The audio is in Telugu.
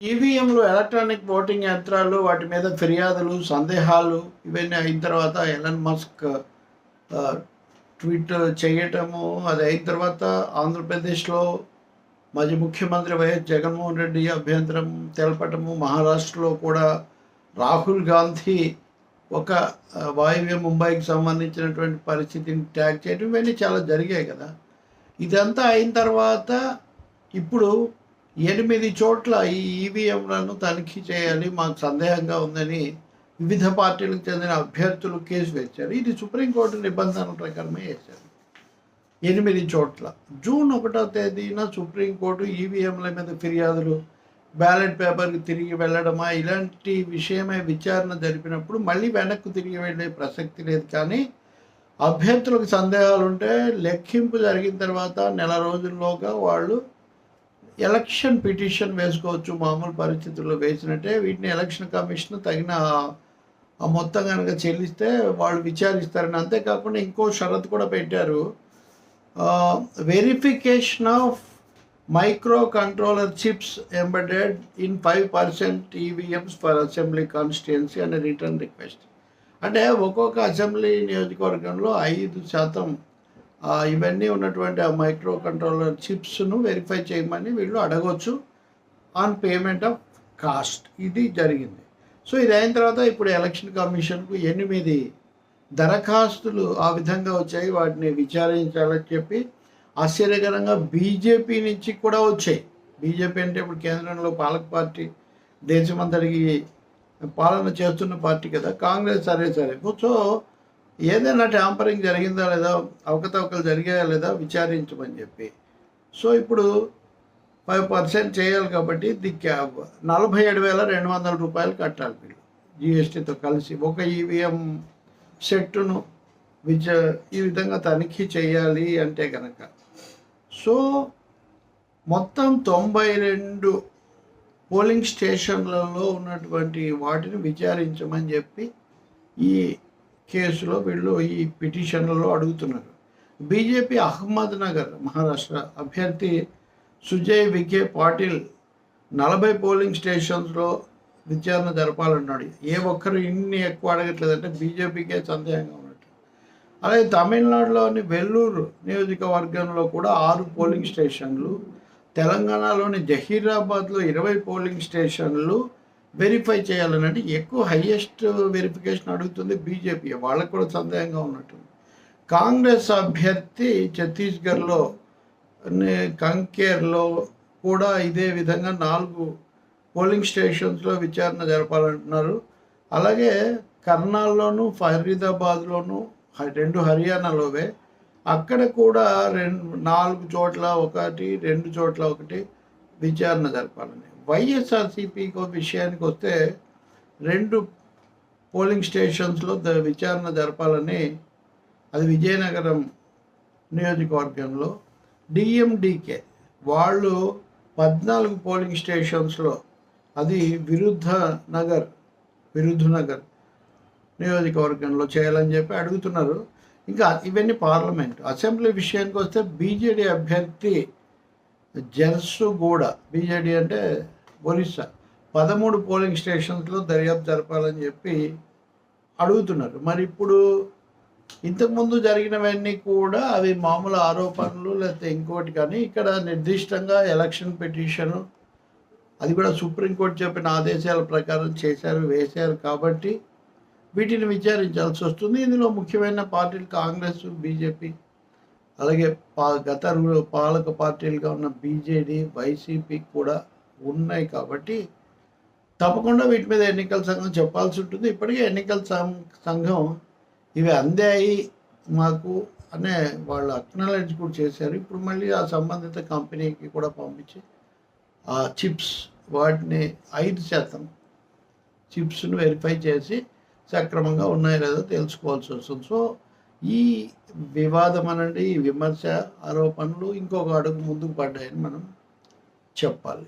ఈవీఎంలు ఎలక్ట్రానిక్ ఓటింగ్ యంత్రాలు వాటి మీద ఫిర్యాదులు సందేహాలు ఇవన్నీ అయిన తర్వాత ఎలన్ మస్క్ ట్వీట్ చేయటము అది అయిన తర్వాత ఆంధ్రప్రదేశ్లో మాజీ ముఖ్యమంత్రి వైఎస్ జగన్మోహన్ రెడ్డి అభ్యంతరం తెలపటము మహారాష్ట్రలో కూడా రాహుల్ గాంధీ ఒక వాయువ్య ముంబైకి సంబంధించినటువంటి పరిస్థితిని ట్యాగ్ చేయడం ఇవన్నీ చాలా జరిగాయి కదా. ఇదంతా అయిన తర్వాత ఇప్పుడు ఎనిమిది చోట్ల ఈ ఈవీఎంలను తనిఖీ చేయాలి మాకు సందేహంగా ఉందని వివిధ పార్టీలకు చెందిన అభ్యర్థులు కేసు వేశారు. ఇది సుప్రీంకోర్టు నిబంధనల ప్రకారమే వేశారు. ఎనిమిది చోట్ల. జూన్ ఒకటో తేదీన సుప్రీంకోర్టు ఈవీఎంల మీద ఫిర్యాదులు బ్యాలెట్ పేపర్కి తిరిగి వెళ్ళడమా ఇలాంటి విషయమే విచారణ జరిపినప్పుడు మళ్ళీ వెనక్కు తిరిగి వెళ్ళే ప్రసక్తి లేదు. కానీ అభ్యర్థులకు సందేహాలు ఉంటే లెక్కింపు జరిగిన తర్వాత నెల రోజుల్లోగా వాళ్ళు ఎలక్షన్ పిటిషన్ వేసుకోవచ్చు మామూలు పరిస్థితుల్లో వేసినట్టే వీటిని ఎలక్షన్ కమిషన్ తగిన ఆ మొత్తం కనుక చెల్లిస్తే వాళ్ళు విచారిస్తారని. అంతేకాకుండా ఇంకో షరతు కూడా పెట్టారు. Verification of micro controller chips embedded in five percent EVMs for assembly constituency అనే రిటర్న్ రిక్వెస్ట్ అంటే ఒక్కొక్క అసెంబ్లీ నియోజకవర్గంలో ఐదు శాతం ఇవన్నీ ఉన్నటువంటి ఆ మైక్రో కంట్రోలర్ చిప్స్ను వెరిఫై చేయమని వీళ్ళు అడగవచ్చు ఆన్ పేమెంట్ ఆఫ్ కాస్ట్. ఇది జరిగింది. సో ఇది అయిన తర్వాత ఇప్పుడు ఎలక్షన్ కమిషన్కు ఎనిమిది దరఖాస్తులు ఆ విధంగా వచ్చాయి. వాటిని విచారించాలని చెప్పి ఆశ్చర్యకరంగా బీజేపీ నుంచి కూడా వచ్చాయి. బీజేపీ అంటే ఇప్పుడు కేంద్రంలో పాలక పార్టీ దేశమంతటికి పాలన చేస్తున్న పార్టీ కదా. కాంగ్రెస్ సరే సరే. సో ఏదైనా ట్యాంపరింగ్ జరిగిందా లేదా అవకతవకలు జరిగాయా లేదా విచారించమని చెప్పి. సో ఇప్పుడు ఫైవ్ పర్సెంట్ చేయాలి కాబట్టి ది క్యాబ్ నలభై ఏడు వేల రెండు వందల రూపాయలు కట్టాలి వీళ్ళు జిఎస్టీతో కలిసి. ఒక ఈవీఎం సెట్టును విచ ఈ విధంగా తనిఖీ చేయాలి అంటే కనుక సో మొత్తం తొంభై రెండు పోలింగ్ స్టేషన్లలో ఉన్నటువంటి వాటిని విచారించమని చెప్పి ఈ కేసులో వీళ్ళు ఈ పిటిషన్లలో అడుగుతున్నారు. బీజేపీ అహ్మద్ నగర్ మహారాష్ట్ర అభ్యర్థి సుజయ్ విఖే పాటిల్ నలభై పోలింగ్ స్టేషన్స్లో విచారణ జరపాలన్నాడు. ఏ ఒక్కరు ఇన్ని ఎక్కువ అడగట్లేదంటే బీజేపీకే సందేహంగా ఉన్నట్టు. అలాగే తమిళనాడులోని వెల్లూరు నియోజకవర్గంలో కూడా ఆరు పోలింగ్ స్టేషన్లు తెలంగాణలోని జహీరాబాద్లో ఇరవై పోలింగ్ స్టేషన్లు వెరిఫై చేయాలని అంటే ఎక్కువ హయ్యెస్ట్ వెరిఫికేషన్ అడుగుతుంది బీజేపీ వాళ్ళకు కూడా సందేహంగా ఉన్నట్టుంది. కాంగ్రెస్ అభ్యర్థి ఛత్తీస్గఢ్లో నే- కంకేర్లో కూడా ఇదే విధంగా నాలుగు పోలింగ్ స్టేషన్స్లో విచారణ జరపాలంటున్నారు. అలాగే కర్నాల్లోనూ ఫరీదాబాద్లోనూ రెండు హర్యానాలోవే. అక్కడ కూడా రెండు నాలుగు చోట్ల ఒకటి రెండు చోట్ల ఒకటి విచారణ జరపాలని. వైఎస్ఆర్సీపీ విషయానికి వస్తే రెండు పోలింగ్ స్టేషన్స్లో ద విచారణ జరపాలని అది విజయనగరం నియోజకవర్గంలో డిఎండికే. వాళ్ళు పద్నాలుగు పోలింగ్ స్టేషన్స్లో అది విరుద్ధ నగర్ విరుద్ధ నగర్ నియోజకవర్గంలో చేయాలని చెప్పి అడుగుతున్నారు. ఇంకా ఇవన్నీ పార్లమెంట్. అసెంబ్లీ విషయానికి వస్తే బీజేడీ అభ్యర్థి జర్సుగూడ బీజేడీ అంటే ఒరిస్సా. పదమూడు పోలింగ్ స్టేషన్స్లో దర్యాప్తు జరపాలని చెప్పి అడుగుతున్నారు. మరి ఇప్పుడు ఇంతకుముందు జరిగినవన్నీ కూడా అవి మామూలు ఆరోపణలు లేకపోతే ఇంకోటి కానీ ఇక్కడ నిర్దిష్టంగా ఎలక్షన్ పిటిషను అది కూడా సుప్రీంకోర్టు చెప్పిన ఆదేశాల ప్రకారం చేశారు వేశారు కాబట్టి వీటిని విచారించాల్సి వస్తుంది. ఇందులో ముఖ్యమైన పార్టీలు కాంగ్రెస్ బీజేపీ అలాగే పా గత పాలక పార్టీలుగా ఉన్న బీజేడీ వైసీపీ కూడా ఉన్నాయి కాబట్టి తప్పకుండా వీటి మీద ఎన్నికల సంఘం చెప్పాల్సి ఉంటుంది. ఇప్పటికే ఎన్నికల సంఘం ఇవి అందాయి మాకు అనే వాళ్ళు అక్నాలెడ్జ్ కూడా చేశారు. ఇప్పుడు మళ్ళీ ఆ సంబంధిత కంపెనీకి కూడా పంపించి ఆ చిప్స్ వాటిని ఐదు శాతం చిప్స్ను వెరిఫై చేసి సక్రమంగా ఉన్నాయో లేదో తెలుసుకోవాల్సి వస్తుంది. సో ఈ వివాదం అనండి ఈ విమర్శ ఆరోపణలు ఇంకొక అడుగు ముందుకు పడ్డాయని మనం చెప్పాలి.